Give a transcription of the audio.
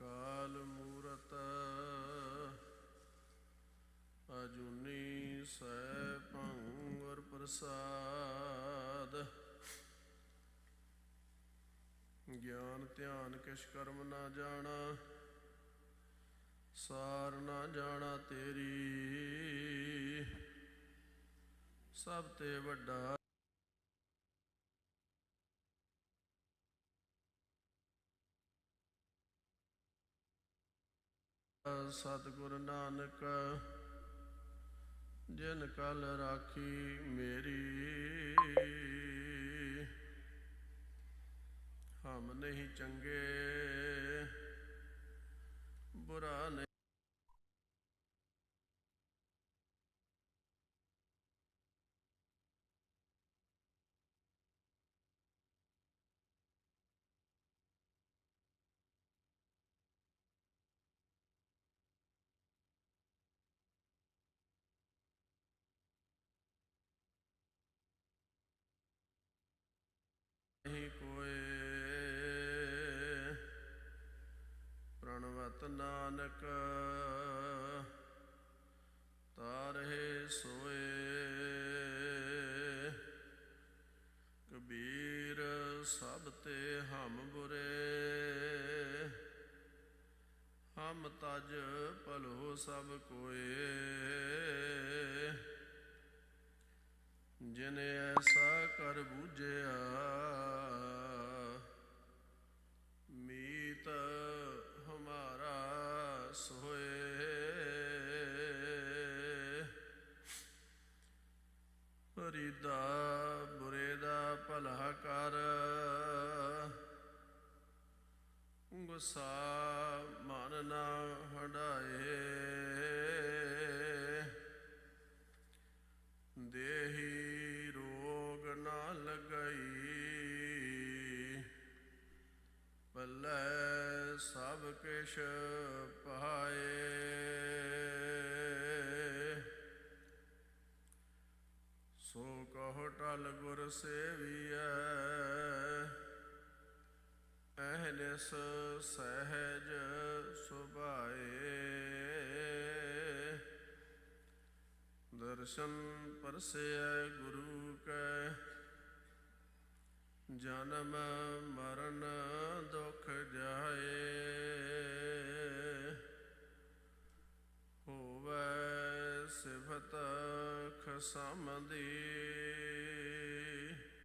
ਕਾਲ ਮੂਰਤ ਅਜੂਨੀ ਸੈ ਭੰਗੁਰ ਪ੍ਰਸਾਦ। ਗਿਆਨ ਧਿਆਨ ਕਿਸ਼ ਕਰਮ ਨਾ ਜਾਣਾ, ਸਾਰ ਨਾ ਜਾਣਾ ਤੇਰੀ। ਸਭ ਤੇ ਵੱਡਾ ਸਤਿਗੁਰ ਨਾਨਕ ਜਿਨ ਕਲ ਰਾਖੀ ਮੇਰੀ। ਹਮ ਨਹੀਂ ਚੰਗੇ ਪ੍ਰਣਵਤ ਨਾਨਕ। ਤਾਰੇ ਸੋਏ। ਕਬੀਰ ਸਭ ਤੇ ਹਮ ਬੁਰੇ। ਹਮ ਤਜ ਭਲੋ ਸਭ ਕੋਏ। ਜਿਨ ਐਸਾ ਕਰ ਬੂਝਿਆ ਫਰੀਦਾ ਬੁਰੇ ਦਾ ਭਲਾ ਕਰ। ਗੁੱਸਾ ਮਨ ਨਾ ਹਟਾਏ ਦੇਹੀ ਰੋਗ ਨਾ ਲਗਈ। ਪੱਲੇ ਸਭ ਕਿਛ ਪਾਏ ਸੋ ਕਹੋ ਟਲ ਗੁਰ ਸੇਵੀਐ। ਅਹਨਿਸ ਸਹਿਜ ਸੁਭਾਏ। ਦਰਸ਼ਨ ਪਰਸੈ ਗੁਰੂ ਕੈ। ਜਨਮ ਮਰਨ ਦੁਖ ਜਾਏ। ਹੋਵੇ ਸਿਫਤ ਖਸਮ ਦੀ।